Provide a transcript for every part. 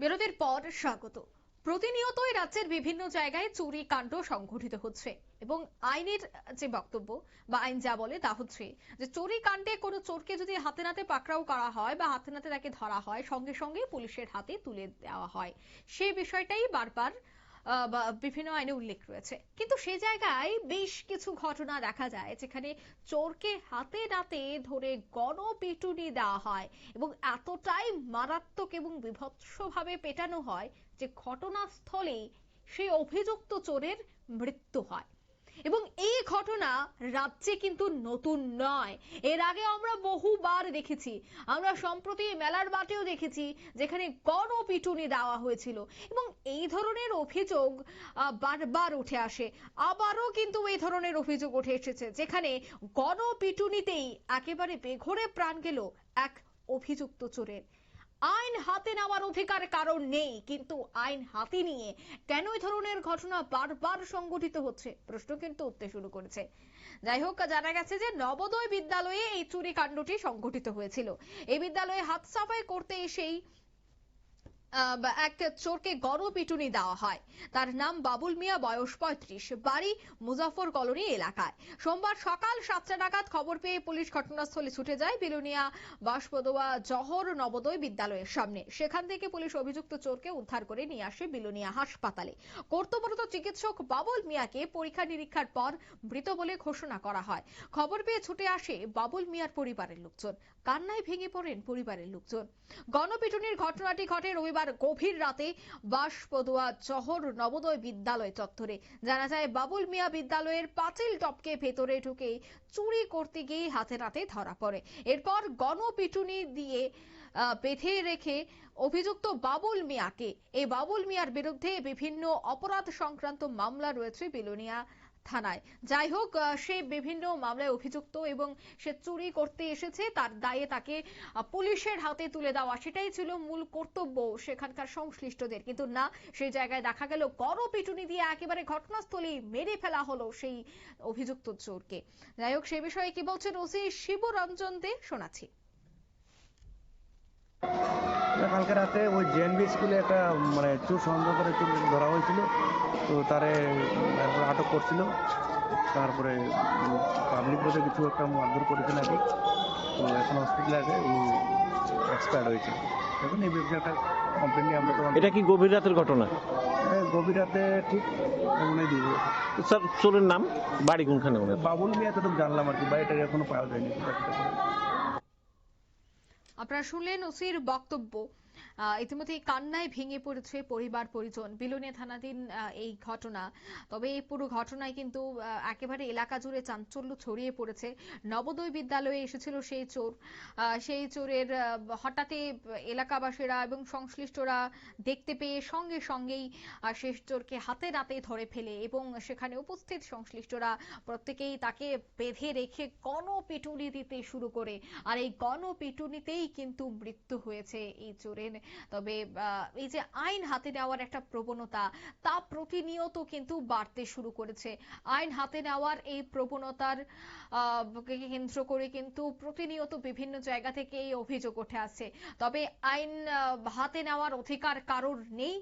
বিরতির পর স্বাগত। প্রতিনিয়তই রাজ্যের বিভিন্ন জায়গায় চুরি কাণ্ড সংঘটিত হচ্ছে এবং আইনের যে বক্তব্য বা আইন যা বলে তা হচ্ছে যে চুরি কাণ্ডে কোনো চোরকে যদি হাতে নাতে পাকড়াও করা হয় বা হাতে নাতে তাকে ধরা হয়, সঙ্গে সঙ্গে পুলিশের হাতে তুলে দেওয়া হয়। সেই বিষয়টাই বারবার বিভিন্ন আইনে উল্লেখ রয়েছে। কিন্তু সে জায়গায় বেশ কিছু ঘটনা দেখা যায়, যেখানে চোরকে হাতে নাতে ধরে গণপিটুনি দেওয়া হয় এবং এতটাই মারাত্মক এবং বিভৎসভাবে পেটানো হয় যে ঘটনাস্থলেই সেই অভিযুক্ত চোরের মৃত্যু হয়। এবং এই ঘটনা রাজ্যে কিন্তু নতুন নয়। এর আগে আমরা বহুবার দেখেছি। আমরা সম্প্রতি মেলার বাটেও দেখেছি যেখানে গণপিটুনি দেওয়া হয়েছিল। এবং এই ধরনের অভিযোগ বারবার উঠে আসে। আবারও কিন্তু এই ধরনের অভিযোগ উঠে এসেছে, যেখানে গণপিটুনিতেই একেবারে বেঘরে প্রাণ গেল এক অভিযুক্ত চোরের। আইন হাতে নেওয়ার অধিকার কারণ নেই। কিন্তু আইন হাতে নিয়ে কেন এই ধরনের ঘটনা বারবার সংঘটিত হচ্ছে? প্রশ্ন কিন্তু উঠতে শুরু করেছে। যাই হোক, জানা গেছে যে নবোদয় বিদ্যালয়ে এই চুরি কাণ্ডটি সংঘটিত হয়েছিল। এই বিদ্যালয়ে হাত সাফাই করতে এসেই এক চোরকে গণপিটুনি দেওয়া হয়। তার নাম বাবুল মিয়া, বয়স পঁয়ত্রিশ, বাড়ি মুজাফর কলোনি এলাকায়। সোমবার সকাল সাতটা নাগাদ খবর পেয়ে পুলিশ ঘটনাস্থলে ছুটে যায় বিলুনিয়া বাসপদোয়া জহর নবোদয় বিদ্যালয়ের সামনে। সেখান থেকে পুলিশ অভিযুক্ত চোরকে উদ্ধার করে নিয়ে আসে বিলুনিয়া হাসপাতালে। কর্তব্যরত চিকিৎসক বাবুল মিয়াকে পরীক্ষা নিরীক্ষার পর মৃত বলে ঘোষণা করা হয়। খবর পেয়ে ছুটে আসে বাবুল মিয়ার পরিবারের লোকজন। কান্নায় ভেঙে পড়েন পরিবারের লোকজন। গণপিটুনির ঘটনাটি ঘটে রবিবার গভীর রাতে বাঁশপদুয়া জহর নবোদয় বিদ্যালয় চত্বরে। জানা যায়, বাবুল মিয়া বিদ্যালয়ের পাঁচিল টপকে ভেতরে ঢুকে চুরি করতে গিয়ে হাতে নাতে ধরা পড়ে। এরপর গণপিটুনি দিয়ে বেঁধে রেখে অভিযুক্ত বাবুল মিয়াকে, এই বাবুল মিয়ার বিরুদ্ধে বিভিন্ন অপরাধ সংক্রান্ত মামলা রয়েছে বিলোনিয়া থানায়। যাই হোক সে বিভিন্ন মামলায় অভিযুক্ত এবং সে চুরি করতে এসেছে। তার দায়ে তাকে পুলিশের হাতে তুলে দেওয়া, সেটাই ছিল মূল কর্তব্য সেখানকার সংশ্লিষ্টদের। কিন্তু না সেই জায়গায় দেখা গেল গণপিটুনি দিয়ে একেবারে ঘটনাস্থলেই মেরে ফেলা হলো সেই অভিযুক্ত চোরকে। যাই হোক, সে বিষয়ে কি বলছেন ওসি শিবরঞ্জন দে, শোনাচ্ছি। কালকে রাতে ওই জেএনবি স্কুলে একটা মানে চোর সন্দেহ করে চোর ধরা হয়েছিল। তো তারে তারপরে আটক করছিল। তারপরে পাবলিক বলে কিছু একটা মারধর করেছে নাকি। তো এখন হসপিটালে আছে ও এক্সপায়ার্ড হয়েছে। এখন এই ব্যাপারে একটা কমপ্লেন নিয়ে আমরা তো এটা কি গভীর রাতের ঘটনা? গভীর রাতে ঠিক মনে দিব স্যার চোরের নাম? বাড়ি কোনখানে বাবুল মিয়া তো জানলাম আর কি বাড়িটা এখনও পাওয়া যায়নি। আপনারা শুনলেন ওসির বক্তব্য। ইতিমধ্যে কান্নায় ভেঙে পড়েছে পরিবার, পরিজন। বিলুনিয়া থানাধীন এই ঘটনা। তবে এই পুরো ঘটনায় কিন্তু একেবারে এলাকা জুড়ে চাঞ্চল্য ছড়িয়ে পড়েছে। নবোদয় বিদ্যালয়ে এসেছিল সেই চোর। সেই চোরের হঠাৎই এলাকাবাসীরা এবং সংশ্লিষ্টরা দেখতে পেয়ে সঙ্গে সঙ্গেই সেই চোরকে হাতে নাতে ধরে ফেলে এবং সেখানে উপস্থিত সংশ্লিষ্টরা প্রত্যেকেই তাকে বেঁধে রেখে গণপিটুনি দিতে শুরু করে। আর এই গণপিটুনিতেই কিন্তু মৃত্যু হয়েছে এই চোরের তবে এই যে আইন হাতে নেওয়ার একটা প্রবণতা, তা প্রতিনিয়ত কিন্তু বাড়তে শুরু করেছে। আইন হাতে নেওয়ার এই প্রবণতার কেন্দ্র করে কিন্তু প্রতিনিয়ত বিভিন্ন জায়গা থেকে এই অভিযোগ উঠে আসছে। তবে আইন হাতে নেওয়ার অধিকার কারোর নেই।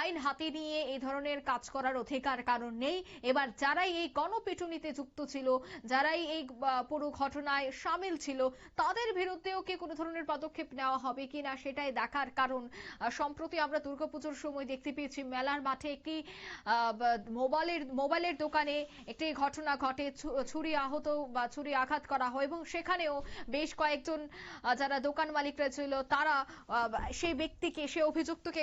আইন হাতে নিয়ে এই ধরনের কাজ করার অধিকার কারণ নেই। এবার যারাই এই গণপিটুনিতে যুক্ত ছিল, যারাই এই পুরো ঘটনায় সামিল ছিল, তাদের বিরুদ্ধেও কি কোনো ধরনের পদক্ষেপ নেওয়া হবে কিনা সেটাই দেখার কারণ সম্প্রতি আমরা দুর্গাপুজোর সময় দেখতে পেয়েছি মেলার মাঠে একটি মোবাইলের মোবাইলের দোকানে একটি ঘটনা ঘটে। ছুরি আহত বা ছুরি আঘাত করা হয় এবং সেখানেও বেশ কয়েকজন যারা দোকান মালিকরা ছিল তারা সেই ব্যক্তিকে, সে অভিযুক্তকে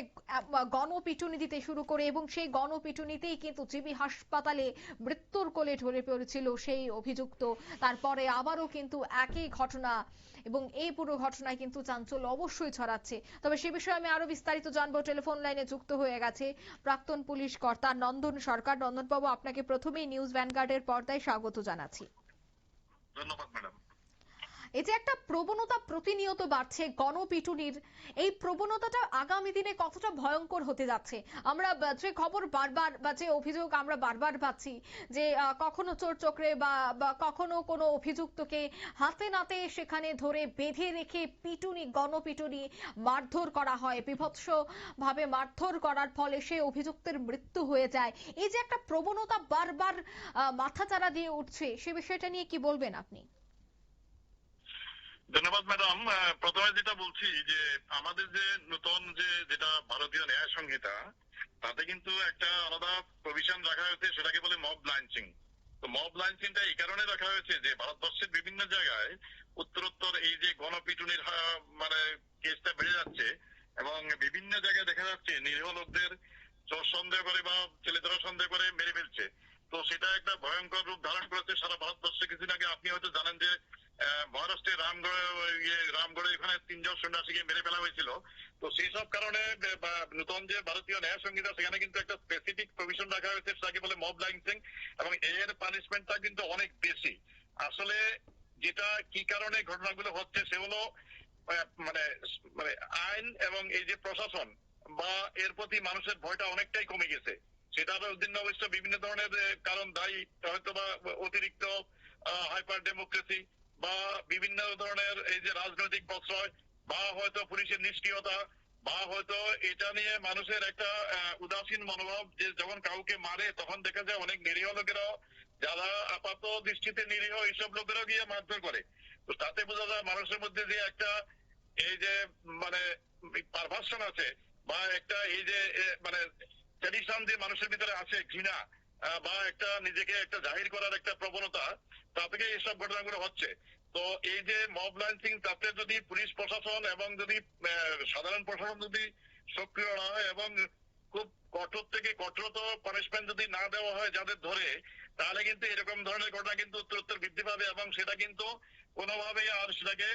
গণপিটুনি দিতে শুরু করে এবং সেই গণপিটুনিতেই কিন্তু জিবি হাসপাতালে মৃত্যুর কোলে ঢলে পড়েছিল সেই অভিযুক্ত। তারপরে আবারও কিন্তু একই ঘটনা এবং এই পুরো ঘটনায় কিন্তু চাঞ্চল্য অবশ্যই ছড়াচ্ছে। তবে সে বিষয়ে আমি আরও বিস্তারিত জানব। টেলিফোন লাইনে যুক্ত হয়ে গেছে প্রাক্তন পুলিশ কর্তা নন্দন সরকার। নন্দন বাবু আপনাকে প্রথমেই নিউজ ভ্যানগার্ডের পর্দায় স্বাগত জানাচ্ছি। ধন্যবাদ, ম্যাডাম। এই যে একটা প্রবণতা প্রতিনিয়ত বাড়ছে গণপিটুনির, এই প্রবণতাটা আগামী দিনে কতটা ভয়ঙ্কর হতে যাচ্ছে? আমরা যে খবর বারবার, বা যে অভিযোগ আমরা বারবার পাচ্ছি যে কখনো চোর চক্রে বা কখনো কোনো অভিযুক্তকে হাতে নাতে সেখানে ধরে বেঁধে রেখে পিটুনি, গণপিটুনি মারধর করা হয়। বিভৎস ভাবে মারধর করার ফলে সে অভিযুক্তের মৃত্যু হয়ে যায়। এই যে একটা প্রবণতা বারবার মাথাচাড়া দিয়ে উঠছে, সে বিষয়টা নিয়ে কি বলবেন আপনি? ধন্যবাদ ম্যাডাম প্রথমে যেটা বলছি যে, আমাদের যে নতুন যে যেটা ভারতীয় ন্যায় সংহিতা, তাতে কিন্তু একটা আলাদা প্রভিশন রাখা হয়েছে, সেটাকে বলে মব লাঞ্চিং তো মব লাঞ্চিংটা এই কারণে রাখা হয়েছে যে, ভারতবর্ষের বিভিন্ন জায়গায় উত্তরোত্তর এই যে গণপিটুনির মানে কেসটা বেড়ে যাচ্ছে এবং বিভিন্ন জায়গায় দেখা যাচ্ছে নিরীহ লোকদের চোর সন্দেহ করে বা ছেলেদেরও সন্দেহ করে মেরে ফেলছে। তো সেটা একটা ভয়ঙ্কর রূপ ধারণ করেছে সারা ভারতবর্ষে। কিছুদিন আগে আপনি হয়তো জানেন যে মহারাষ্ট্রের রামগড়ে ইয়ে রামগড়ে এখানে তিনজন সন্ন্যাসীকে মেরে ফেলা হয়েছিল। তো সেই সব কারণে নতুন যে ভারতীয় ন্যায় সংহিতা, সেখানে কিন্তু একটা স্পেসিফিক প্রভিশন রাখা হয়েছে, সেটাকে বলে মব লাইন্সিং এবং এর পানিশমেন্টটা কিন্তু অনেক বেশি। আসলে যেটা, কি কারণে ঘটনাগুলো হচ্ছে সেগুলো মানে মানে আইন এবং এই যে প্রশাসন, বা এর প্রতি মানুষের ভয়টা অনেকটাই কমে গেছে। সেটার উদ্দিন অবশ্য বিভিন্ন ধরনের কারণ দায়ী হয়তো বা অতিরিক্ত হাইপার ডেমোক্রেসি বা বিভিন্ন ধরনের এই যে রাজনৈতিক প্রশ্রয়, বা হয়তো পুলিশের নিষ্ক্রিয়তা, বা হয়তো এটা নিয়ে মানুষের একটা উদাসীন মনোভাব যে যখন কাউকে মারে তখন দেখা যায় অনেক নিরীহ লোকেরাও, যারা আপাত দৃষ্টিতে নিরীহ এইসব লোকেরাও গিয়ে মারধর করে। তো তাতে বোঝা যায় মানুষের মধ্যে যে একটা এই যে মানে পারভার্সন আছে, বা একটা এই যে মানে ট্র্যাডিশন যে মানুষের ভিতরে আছে ঘৃণা বা একটা নিজেকে একটা জাহির করার একটা প্রবণতা তা থেকে এইসব ঘটনাগুলো হচ্ছে। তো এই যে মব লাঞ্চিং তাতে যদি পুলিশ প্রশাসন এবং যদি সাধারণ প্রশাসন যদি সক্রিয় না হয় এবং খুব কঠোর থেকে কঠোরতর পানিশমেন্ট যদি না দেওয়া হয় যাদের ধরে, তাহলে কিন্তু এরকম ধরনের ঘটনা কিন্তু উত্তর উত্তর বৃদ্ধি পাবে এবং সেটা কিন্তু কোনোভাবেই আর সেটাকে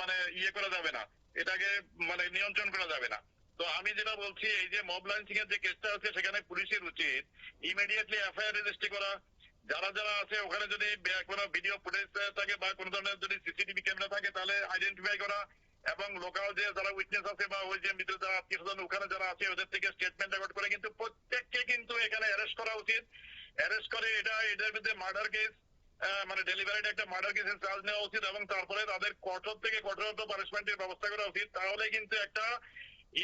মানে ইয়ে করা যাবে না। এটাকে মানে নিয়ন্ত্রণ করা যাবে না। তো আমি যেটা বলছি, এই যে মব লাঞ্চিং এর যে কেসটা আছে, সেখানে পুলিশের উচিত ইমিডিয়েটলি এফআইআর রেজিস্ট্রি করা যারা যারা আছে, ওখানে যদি কোনো ভিডিও ফুটেজ থাকে বা কোনো ধরনের যদি সিসিটিভি ক্যামেরা থাকে, তাহলে আইডেন্টিফাই করা এবং লোকাল যে যারা উইটনেস আছে বা ওই যে মৃত যারা আত্মীয় ওখানে যারা আছে, ওদের থেকে স্টেটমেন্ট রেকর্ড করে কিন্তু প্রত্যেককে কিন্তু এখানে অ্যারেস্ট করা উচিত। অ্যারেস্ট করে এটা, এটার বিরুদ্ধে মার্ডার কেস মানে ডেলিভারিড একটা মার্ডার কেসের চার্জ নেওয়া উচিত এবং তারপরে তাদের কঠোর থেকে কঠোরতর পানিশমেন্টের ব্যবস্থা করা উচিত। তাহলে কিন্তু একটা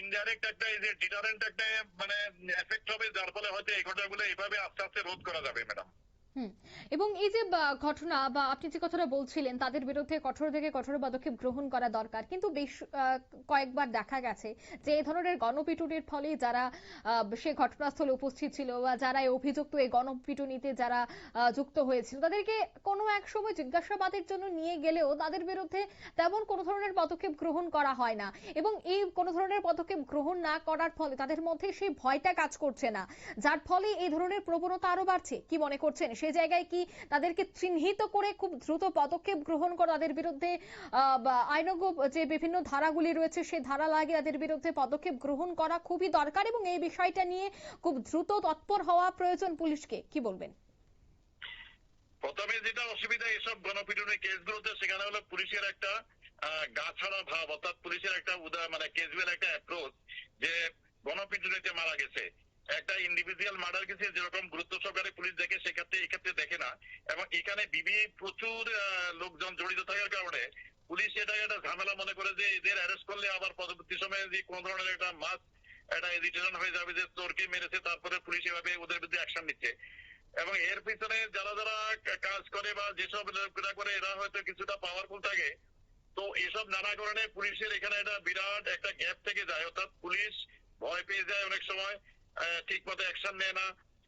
ইনডাইরেক্ট একটা এই যে ডিটারেন্ট একটা মানে এফেক্ট হবে, যার ফলে হয়তো এই ঘটনাগুলো এইভাবে আস্তে আস্তে রোধ করা যাবে ম্যাডাম এবং এই যে ঘটনা, বা, আপনি যে কথাটা বলছিলেন, তাদের বিরুদ্ধে কঠোর থেকে কঠোর পদক্ষেপ গ্রহণ করা দরকার। কিন্তু বেশ কয়েকবার দেখা গেছে যে, এই ধরনের গণপিটুনির ফলে যারা সে ঘটনাস্থলে উপস্থিত ছিল, বা, যারা অভিযুক্ত এই গণপিটুনিতে যারা যুক্ত হয়েছিল, তাদেরকে কোনো এক সময় জিজ্ঞাসাবাদের জন্য নিয়ে গেলেও তাদের বিরুদ্ধে তেমন কোনো ধরনের পদক্ষেপ গ্রহণ করা হয় না। এবং এই কোনো ধরনের পদক্ষেপ গ্রহণ না করার ফলে তাদের মধ্যে সেই ভয়টা কাজ করছে না। যার ফলে এই ধরনের প্রবণতা আরও বাড়ছে। কি মনে করছেন? সেই জায়গায় কি তাদেরকে চিহ্নিত করে খুব দ্রুত পদক্ষেপ গ্রহণ করা তাদের বিরুদ্ধে আইনজ্ঞ যে বিভিন্ন ধারাগুলি রয়েছে সেই ধারা লাগিয়ে তাদের বিরুদ্ধে পদক্ষেপ গ্রহণ করা খুবই দরকার এবং এই বিষয়টা নিয়ে খুব দ্রুত তৎপর হওয়া প্রয়োজন পুলিশকে। কি বলবেন? প্রথমে যেটা অসুবিধা এসব গণপিটুনের কেসগুলোতে সেখানে হলো পুলিশের একটা আহ, গা ছাড়া ভাব অর্থাৎ পুলিশের একটা মানে কেসগুলোর একটা অ্যাপ্রোচ যে গণপিটুনিতে মারা গেছে। একটা ইন্ডিভিজুয়াল মার্ডার কেসে যেরকম গুরুত্ব সহকারে পুলিশ দেখে সেক্ষেত্রে এক্ষেত্রে দেখে না এবং এখানে বিবি প্রচুর লোকজন জড়িত থাকার কারণে পুলিশ এটাকে একটা ঝামেলা মনে করে যে এদের অ্যারেস্ট করলে আবার পরবর্তী সময়ে যে কোনো ধরনের একটা মাস একটা এডিটেশন হয়ে যাবে যে চোরকে মেরেছে, তারপরে পুলিশ এভাবে ওদের বিরুদ্ধে অ্যাকশন নিচ্ছে। এবং এর পিছনে যারা যারা কাজ করে বা যেসব লোকেরা করে, এরা হয়তো কিছুটা পাওয়ারফুল থাকে। তো এসব নানা কারণে পুলিশের এখানে একটা বিরাট একটা গ্যাপ থেকে যায়। অর্থাৎ পুলিশ ভয় পেয়ে যায় অনেক সময় ঠিক মতো অ্যাকশন নেয় না।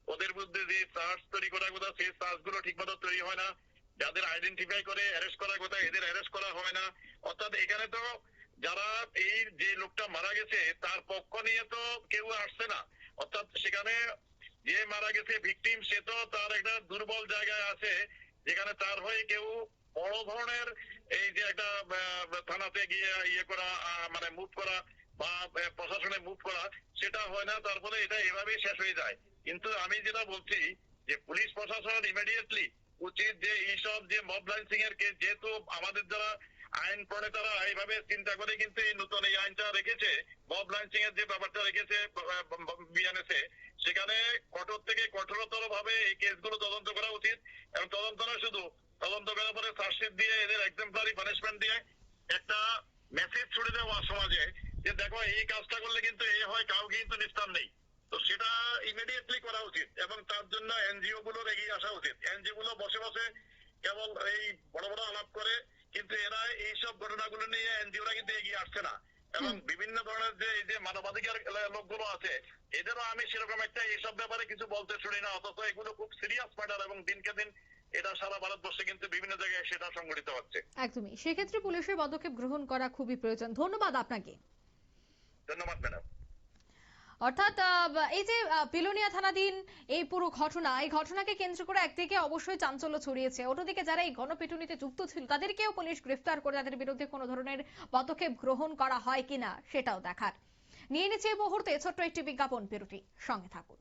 ওদের মধ্যে যে চার্জ তৈরি করার কথা, সেই চার্জগুলো ঠিক মতো তৈরি হয় না। যাদের আইডেন্টিফাই করে অ্যারেস্ট করার কথা, এদের অ্যারেস্ট করা হয় না। অর্থাৎ এখানে তো যারা এই যে লোকটা মারা গেছে, তার পক্ষ নিয়ে তো কেউ আসছে না। অর্থাৎ সেখানে যে মারা গেছে ভিকটিম সে তো তার একটা দুর্বল জায়গায় আছে, যেখানে তার হয়ে কেউ বড় ধরনের এই যে একটা থানাতে গিয়ে ইয়ে করা মানে মুভ করা বা প্রশাসনে মুভ করা, সেটা হয় না। তারপরে এটা এভাবেই শেষ হয়ে যায়। কিন্তু আমি যেটা বলছি যে পুলিশ প্রশাসন ইমিডিয়েটলি উচিত যে এইসব যে মব লাইন্সিং এর কেস যেহেতু আমাদের যারা আইন প্রণেতারা এইভাবে চিন্তা করে কিন্তু এই নতুন এই আইনটা রেখেছে মব লাঞ্চিং এর যে ব্যাপারটা রেখেছে বিএনএসএ সেখানে কঠোর থেকে কঠোরতর ভাবে এই কেসগুলো তদন্ত করা উচিত এবং তদন্ত না শুধু, তদন্ত করার পরে চার্জশিট দিয়ে এদের এক্সাম্পলারি পানিশমেন্ট দিয়ে একটা মেসেজ ছুড়ে দেওয়া সমাজে যে দেখো এই কাজটা করলে কিন্তু এ হয় কাউকে কিন্তু নিস্তার নেই। তো সেটা ইমিডিয়েটলি করা উচিত এবং তার জন্য এনজিও গুলোর এগিয়ে আসা উচিত। এনজিও গুলো বসে বসে কেবল এই বড় বড় আলাপ করে কিন্তু এরা এইসব ঘটনাগুলো নিয়ে এনজিওরা কিন্তু এগিয়ে আসছে না। এবং বিভিন্ন ধরনের যে এই যে মানবাধিকার লোকগুলো আছে এদেরও আমি সেরকম একটা এইসব ব্যাপারে কিছু বলতে শুনি না অথচ এগুলো খুব সিরিয়াস ম্যাটার এবং দিনকে দিন এটা সারা ভারতবর্ষে কিন্তু বিভিন্ন জায়গায় সেটা সংঘটিত হচ্ছে। একদমই। সেক্ষেত্রে পুলিশের পদক্ষেপ গ্রহণ করা খুবই প্রয়োজন। ধন্যবাদ আপনাকে। ধন্যবাদ ম্যাডাম অর্থাৎ এই যে পিলোনিয়া থানাধীন এই পুরো ঘটনা, এই ঘটনাকে কেন্দ্র করে একদিকে অবশ্যই চাঞ্চল্য ছড়িয়েছে। অন্যদিকে যারা এই গণপিটুনিতে যুক্ত ছিল, তাদেরকেও পুলিশ গ্রেফতার করে তাদের বিরুদ্ধে কোনো ধরনের পদক্ষেপ গ্রহণ করা হয় কিনা সেটাও দেখার। নিয়ে নিচ্ছে এই মুহূর্তে ছোট্ট একটি বিজ্ঞাপন বিরতি সঙ্গে থাকুন।